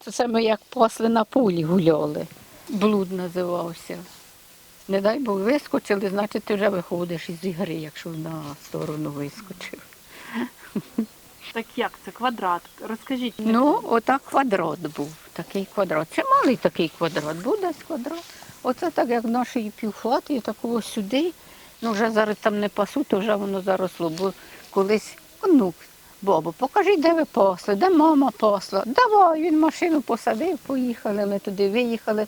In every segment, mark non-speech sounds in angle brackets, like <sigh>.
Це саме як пасли на полі гуляли. Блуд називався. Не дай Бог вискочили, значить ти вже виходиш із ігри, якщо на сторону вискочив. Так як це? Квадрат. Розкажіть. Ну, отак квадрат був. Такий квадрат. Це малий такий квадрат, був десь квадрат. Оце так, як нашої півхати, такого сюди. Ну, вже зараз там не пасуть, то вже воно заросло. Бо колись онук, бабу, покажіть, де ви пасли, де мама пасла. Давай, він машину посадив, поїхали, ми туди виїхали.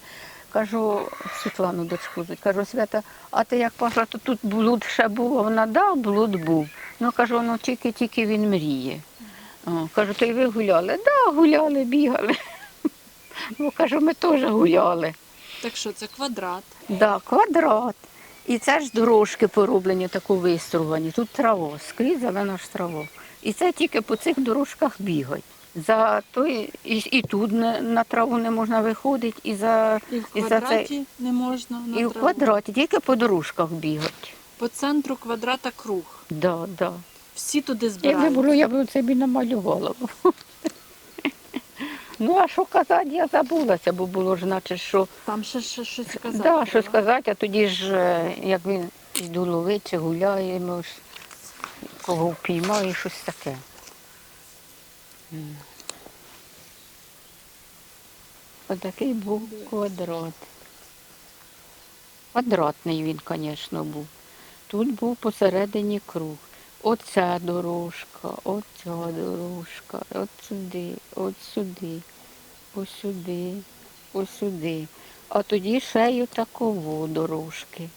Кажу, Світлану дочку, кажу, Свята, а ти як пасла, то тут блуд ще був, А вона, да, блуд був. Ну, кажу, ну тільки-тільки він мріє. О, кажу, то й ви гуляли? Да, гуляли, бігали. <laughs> Ну, кажу, ми теж гуляли. Так що це квадрат. Да, квадрат. І це ж дорожки пороблені, таку вистругані. Тут трава, скрізь зелена ж трава. І це тільки по цих дорожках бігать. За той, і, і тут не, на траву не можна виходити, і, за, І в І за квадраті не можна. на і в траву. квадраті, тільки по дорожках бігать. По центру квадрата круг. Да, да. Всі туди Якби збираються. було, я б це б намалювала. б. Ну, а що казати, я забулася, бо було ж, наче, що Там ще, ще щось сказати. Да, треба. сказати, а тоді ж, е, як він йду ловити, гуляємо, ж, кого впіймає, щось таке. Отакий був квадрат. Квадратний він, звісно, був. Тут був посередині круг. Оця дорожка, оця дорожка, от сюди, от сюди, ось сюди, ось сюди. А тоді ще й таково дорожки.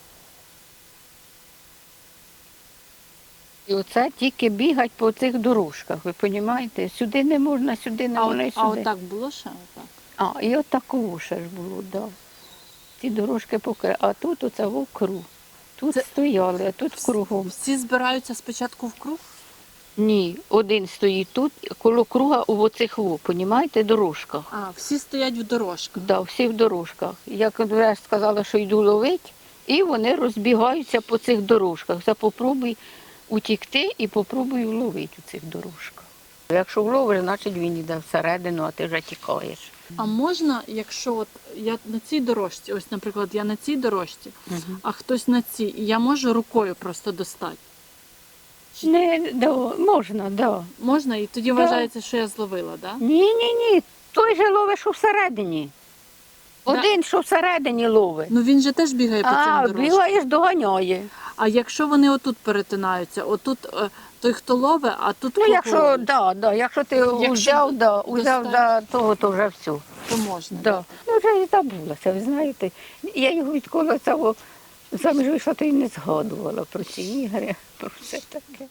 І оце тільки бігать по цих дорожках, ви розумієте? Сюди не можна, сюди не можна, і а сюди. отак було ще? Отак. А, і от ще ж було, да. Ці дорожки покри, а тут оце в круг. Тут Це- стояли, а тут кругом. Всі збираються спочатку в круг? Ні, один стоїть тут, коло круга у оцих во, понімаєте, дорожках. А, всі стоять в дорожках. Да, всі в дорожках. Як сказала, що йду ловити, і вони розбігаються по цих дорожках. Це попробуй утікти і попробуй вловити у цих дорожках. Якщо вловиш, значить він йде всередину, а ти вже тікаєш. А можна, якщо от я на цій дорожці, ось, наприклад, я на цій дорожці, а хтось на цій, і я можу рукою просто достати. Не, да, можна, да. Можна, і тоді Да. вважається, що я зловила, да? Ні, ні, ні. Той же ловить, що всередині. Да. Один, що всередині ловить. Ну він же теж бігає по цим А, дорожкам. бігаєш, доганяє. А якщо вони отут перетинаються, отут е, той, хто ловить, а тут Ну, якщо, да, да, якщо ти Якщо взяв, да, взяв за того, то вже все. то можна. Да. Ну, вже і забулася, ви знаєте. Я його відколи цього заміж вийшла, то й не згадувала про ці ігри, про все таке.